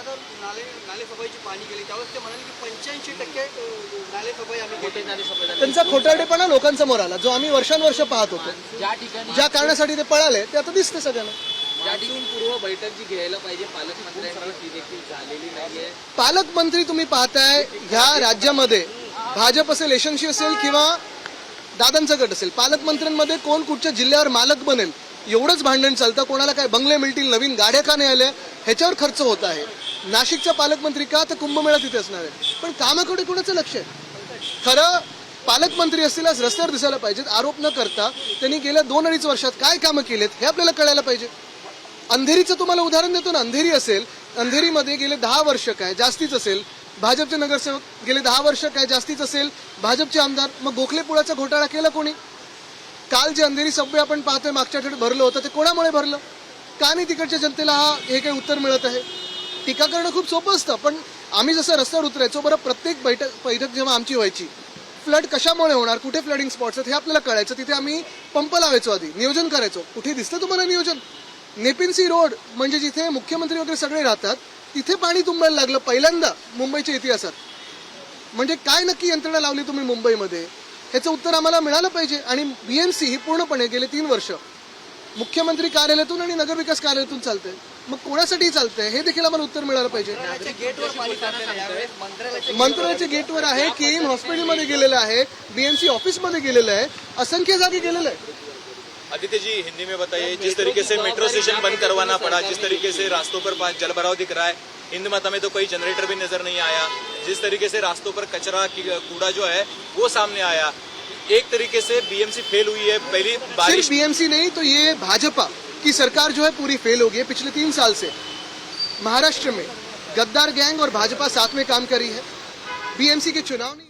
आता नाले नाले सफाईची पाहणी केली. त्यावेळेस ते म्हणाले की पंच्याऐंशी टक्के अ, नाले सफाई आम्ही. त्यांचा खोटारडेपणा लोकांसमोर आला जो आम्ही वर्षानुवर्ष पाहत होतो. ज्या ठिकाणी ज्या कारणासाठी ते पळाले ते आता दिसते सगळ्यांना. ज्या ठिकाणी पूर्व बैठक जी घ्यायला पाहिजे पालकमंत्र्यांनी ती देखील झालेली नाहीये. पालकमंत्री तुम्ही पाहताय ह्या राज्यामध्ये भाजप असेल यशस्वी असेल किंवा दादांचा गट असेल पालकमंत्र्यांमध्ये कोण कुठच्या जिल्ह्यावर मालक बनेल एवढंच भांडण चालतं. कोणाला काय बंगले मिळतील नवीन गाड्या का नाही आल्या? ह्याच्यावर खर्च होत आहे. नाशिकचा पालकमंत्री का तर कुंभमेळा तिथे असणार आहे पण कामाकडे कुणाचं लक्ष आहे? खरं पालकमंत्री असतील आज रस्त्यावर दिसायला पाहिजेत. आरोप न करता त्यांनी गेल्या दोन अडीच वर्षात काय कामं केलेत हे आपल्याला कळायला पाहिजे. अंधेरीचं तुम्हाला उदाहरण देतो ना. अंधेरी असेल अंधेरीमध्ये गेले दहा वर्ष काय जास्तीच असेल. भाजपचे नगरसेवक गेले दहा वर्ष काय जास्तीच असेल. भाजपचे आमदार मग गोखले पुळाचा घोटाळा केला कोणी? काल जे अंधेरी सबवे आपण पाहतोय मागच्या आठवड्यात भरलं होतं ते कोणामुळे भरलं? का नाही तिकडच्या जनतेला हा हे काही उत्तर मिळत आहे? टीका करणं खूप सोपं असतं पण आम्ही जसं रस्त्यावर उतरायचो बरं प्रत्येक बैठक बैठक जेव्हा आमची व्हायची फ्लड कशामुळे होणार कुठे फ्लडिंग स्पॉट्स आहेत हे आपल्याला कळायचं तिथे आम्ही पंप लावायचो आधी नियोजन करायचो. कुठे दिसतं तुम्हाला नियोजन? नेपिन्सी रोड म्हणजे जिथे मुख्यमंत्री वगैरे सगळे राहतात तिथे पाणी तुंबायला लागलं पहिल्यांदा मुंबईच्या इतिहासात. म्हणजे काय नक्की यंत्रणा लावली तुम्ही मुंबईमध्ये? ह्याचं उत्तर आम्हाला मिळालं पाहिजे आणि बी एम सी ही पूर्णपणे गेले तीन वर्ष मुख्यमंत्री कार्यालयातून आणि नगरविकास कार्यालयातून चालतंय. मग कोणासाठी चालतंय? हे देखील आम्हाला उत्तर मिळालं पाहिजे. मंत्रालयाच्या गेटवर आहे आहे केईम हॉस्पिटलमध्ये गेलेलं आहे बीएमसी ऑफिसमध्ये गेलेलं आहे असंख्य जागी गेलेलं आहे. आदित्य जी हिंदी में बताइए जिस तरीके से मेट्रो स्टेशन बंद करवाना पड़ा जिस तरीके से रास्तों पर पा- जल भराव दिख रहा है हिंद माता में तो कोई जनरेटर भी नजर नहीं आया जिस तरीके से रास्तों पर कचरा की- कूड़ा जो है वो सामने आया एक तरीके से बीएमसी फेल हुई है, पहली बारिश बीएमसी नहीं तो ये भाजपा की सरकार जो है पूरी फेल हो गई है पिछले तीन साल से महाराष्ट्र में गद्दार गैंग और भाजपा साथ में काम करी है। बीएमसी के चुनाव नहीं